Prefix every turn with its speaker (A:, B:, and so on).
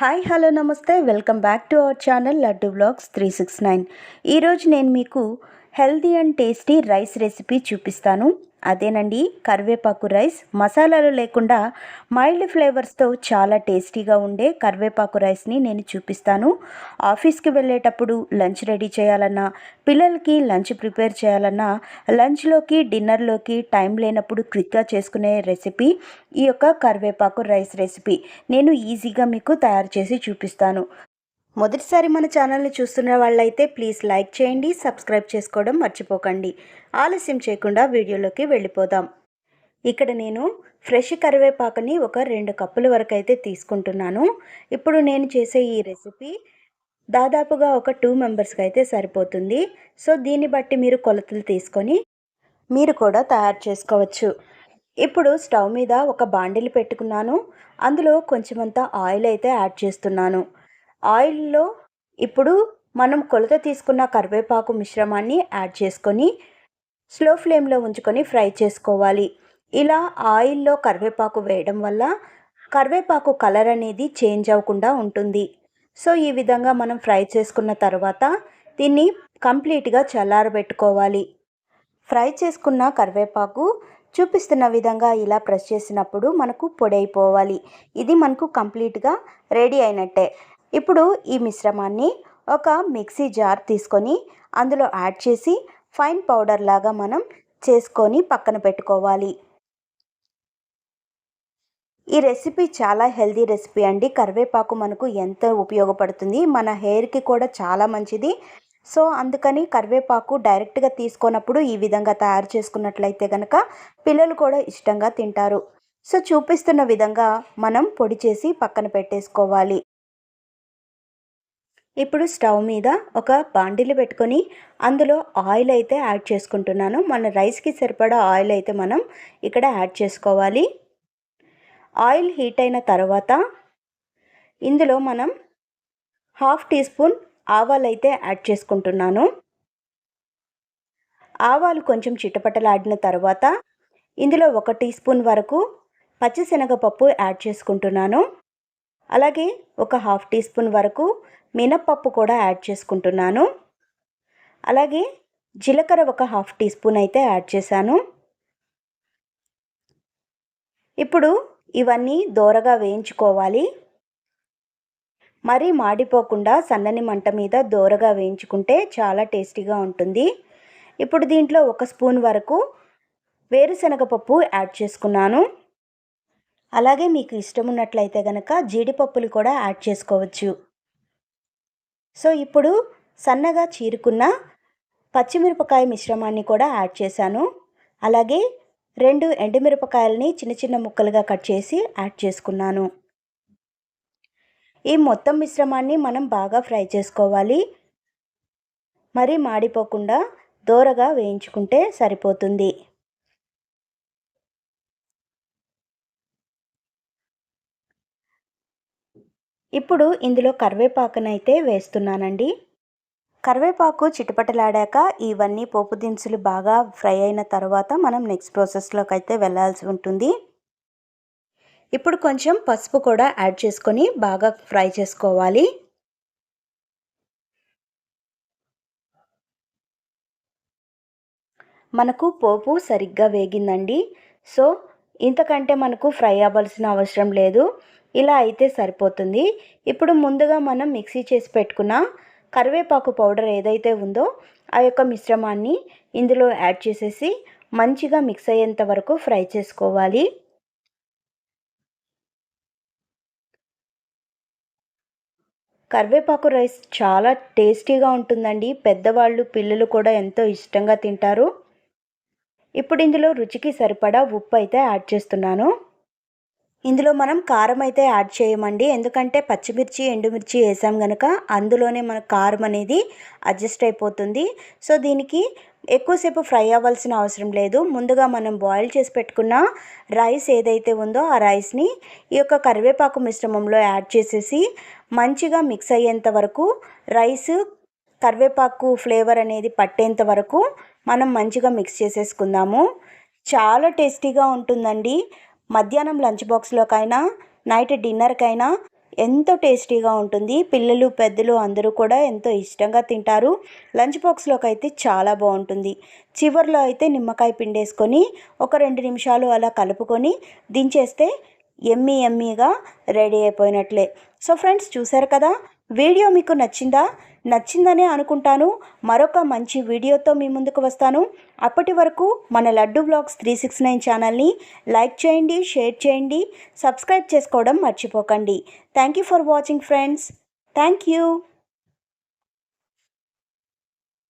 A: Hi hello నమస్తే. Welcome back to our channel Laddu blogs three six nine. ఈరోజు నేను మీకు healthy and tasty rice recipe చూపిస్తాను. అదేనండి కరివేపాకు రైస్. మసాలాలు లేకుండా మైల్డ్ ఫ్లేవర్స్తో చాలా టేస్టీగా ఉండే కరివేపాకు రైస్ని నేను చూపిస్తాను. ఆఫీస్కి వెళ్ళేటప్పుడు లంచ్ రెడీ చేయాలన్నా పిల్లలకి లంచ్ ప్రిపేర్ చేయాలన్నా లంచ్లోకి డిన్నర్లోకి టైం లేనప్పుడు క్విక్గా చేసుకునే రెసిపీ ఈ యొక్క కరివేపాకు రైస్ రెసిపీ నేను ఈజీగా మీకు తయారు చేసి చూపిస్తాను. మొదటిసారి మన ఛానల్ని చూస్తున్న వాళ్ళైతే ప్లీజ్ లైక్ చేయండి సబ్స్క్రైబ్ చేసుకోవడం మర్చిపోకండి. ఆలస్యం చేయకుండా వీడియోలోకి వెళ్ళిపోదాం. ఇక్కడ నేను ఫ్రెష్ కరివేపాకుని ఒక రెండు కప్పుల వరకు అయితే తీసుకుంటున్నాను. ఇప్పుడు నేను చేసే ఈ రెసిపీ దాదాపుగా ఒక టూ మెంబర్స్కి అయితే సరిపోతుంది. సో దీన్ని బట్టి మీరు కొలతలు తీసుకొని మీరు కూడా తయారు చేసుకోవచ్చు. ఇప్పుడు స్టవ్ మీద ఒక బాండిల్ పెట్టుకున్నాను. అందులో కొంచెమంత ఆయిల్ అయితే యాడ్ చేస్తున్నాను. ఆయిల్లో ఇప్పుడు మనం కొలత తీసుకున్న కరివేపాకు మిశ్రమాన్ని యాడ్ చేసుకొని స్లో ఫ్లేమ్లో ఉంచుకొని ఫ్రై చేసుకోవాలి. ఇలా ఆయిల్లో కరివేపాకు వేయడం వల్ల కరివేపాకు కలర్ అనేది చేంజ్ అవ్వకుండా ఉంటుంది. సో ఈ విధంగా మనం ఫ్రై చేసుకున్న తర్వాత దీన్ని కంప్లీట్గా చల్లారబెట్టుకోవాలి. ఫ్రై చేసుకున్న కరివేపాకు చూపిస్తున్న విధంగా ఇలా ప్రెస్ చేసినప్పుడు మనకు పొడి అయిపోవాలి. ఇది మనకు కంప్లీట్గా రెడీ అయినట్టే. ఇప్పుడు ఈ మిశ్రమాన్ని ఒక మిక్సీ జార్ తీసుకొని అందులో యాడ్ చేసి ఫైన్ పౌడర్ లాగా మనం చేసుకొని పక్కన పెట్టుకోవాలి. ఈ రెసిపీ చాలా హెల్దీ రెసిపీ అండి. కరివేపాకు మనకు ఎంతో ఉపయోగపడుతుంది. మన హెయిర్కి కూడా చాలా మంచిది. సో అందుకని కరివేపాకు డైరెక్ట్గా తీసుకున్నప్పుడు ఈ విధంగా తయారు చేసుకున్నట్లయితే కనుక పిల్లలు కూడా ఇష్టంగా తింటారు. సో చూపిస్తున్న విధంగా మనం పొడి చేసి పక్కన పెట్టేసుకోవాలి. ఇప్పుడు స్టవ్ మీద ఒక బాండిలు పెట్టుకొని అందులో ఆయిల్ అయితే యాడ్ చేసుకుంటున్నాను. మన రైస్కి సరిపడా ఆయిల్ అయితే మనం ఇక్కడ యాడ్ చేసుకోవాలి. ఆయిల్ హీట్ అయిన తర్వాత ఇందులో మనం హాఫ్ టీ స్పూన్ ఆవాలు అయితే యాడ్ చేసుకుంటున్నాను. ఆవాలు కొంచెం చిటపటలాడిన తర్వాత ఇందులో ఒక టీ స్పూన్ వరకు పచ్చిశనగపప్పు యాడ్ చేసుకుంటున్నాను. అలాగే ఒక హాఫ్ టీ స్పూన్ వరకు మినప్పప్పు కూడా యాడ్ చేసుకుంటున్నాను. అలాగే జీలకర్ర ఒక హాఫ్ టీ స్పూన్ అయితే యాడ్ చేశాను. ఇప్పుడు ఇవన్నీ దోరగా వేయించుకోవాలి. మరీ మాడిపోకుండా సన్నని మంట మీద దోరగా వేయించుకుంటే చాలా టేస్టీగా ఉంటుంది. ఇప్పుడు దీంట్లో ఒక స్పూన్ వరకు వేరుశనగపప్పు యాడ్ చేసుకున్నాను. అలాగే మీకు ఇష్టం ఉన్నట్లయితే కనుక జీడిపప్పులు కూడా యాడ్ చేసుకోవచ్చు. సో ఇప్పుడు సన్నగా చీరుకున్న పచ్చిమిరపకాయ మిశ్రమాన్ని కూడా యాడ్ చేశాను. అలాగే రెండు ఎండుమిరపకాయలని చిన్న చిన్న ముక్కలుగా కట్ చేసి యాడ్ చేసుకున్నాను. ఈ మొత్తం మిశ్రమాన్ని మనం బాగా ఫ్రై చేసుకోవాలి. మరీ మాడిపోకుండా దోరగా వేయించుకుంటే సరిపోతుంది. ఇప్పుడు ఇందులో కరివేపాకునైతే వేస్తున్నానండి. కరివేపాకు చిటపటలాడాక ఇవన్నీ పోపు దినుసులు బాగా ఫ్రై అయిన తర్వాత మనం నెక్స్ట్ ప్రాసెస్లోకి అయితే వెళ్ళాల్సి ఉంటుంది. ఇప్పుడు కొంచెం పసుపు కూడా యాడ్ చేసుకొని బాగా ఫ్రై చేసుకోవాలి. మనకు పోపు సరిగ్గా వేగిందండి. సో ఇంతకంటే మనకు ఫ్రై అవ్వాల్సిన అవసరం లేదు. ఇలా అయితే సరిపోతుంది. ఇప్పుడు ముందుగా మనం మిక్సీ చేసి పెట్టుకున్న కరివేపాకు పౌడర్ ఏదైతే ఉందో ఆ యొక్క మిశ్రమాన్ని ఇందులో యాడ్ చేసేసి మంచిగా మిక్స్ అయ్యేంత వరకు ఫ్రై చేసుకోవాలి. కరివేపాకు రైస్ చాలా టేస్టీగా ఉంటుందండి. పెద్దవాళ్ళు పిల్లలు కూడా ఎంతో ఇష్టంగా తింటారు. ఇప్పుడు ఇందులో రుచికి సరిపడా ఉప్పు అయితే యాడ్ చేస్తున్నాను. ఇందులో మనం కారం అయితే యాడ్ చేయమండి. ఎందుకంటే పచ్చిమిర్చి ఎండుమిర్చి వేసాం కనుక అందులోనే మన కారం అనేది అడ్జస్ట్ అయిపోతుంది. సో దీనికి ఎక్కువసేపు ఫ్రై అవ్వాల్సిన అవసరం లేదు. ముందుగా మనం బాయిల్ చేసి పెట్టుకున్న రైస్ ఏదైతే ఉందో ఆ రైస్ని ఈ యొక్క కరివేపాకు మిశ్రమంలో యాడ్ చేసేసి మంచిగా మిక్స్ అయ్యేంత వరకు రైస్ కరివేపాకు ఫ్లేవర్ అనేది పట్టేంత వరకు మనం మంచిగా మిక్స్ చేసేసుకుందాము. చాలా టేస్టీగా ఉంటుందండి. మధ్యాహ్నం లంచ్ బాక్స్లోకైనా నైట్ డిన్నర్కైనా ఎంతో టేస్టీగా ఉంటుంది. పిల్లలు పెద్దలు అందరూ కూడా ఎంతో ఇష్టంగా తింటారు. లంచ్ బాక్స్లోకి అయితే చాలా బాగుంటుంది. చివరిలో అయితే నిమ్మకాయ పిండేసుకొని ఒక రెండు నిమిషాలు అలా కలుపుకొని దించేస్తే ఎమ్మీ ఎమ్మీగా రెడీ అయిపోయినట్లే. సో ఫ్రెండ్స్ చూసారు కదా? వీడియో మీకు నచ్చిందా? నచ్చిందనే అనుకుంటాను. మరొక మంచి వీడియోతో మీ ముందుకు వస్తాను. అప్పటి వరకు మన Laddu blogs three six nine ఛానల్ని లైక్ చేయండి షేర్ చేయండి సబ్స్క్రైబ్ చేసుకోవడం మర్చిపోకండి. Thank you for watching friends. Thank you.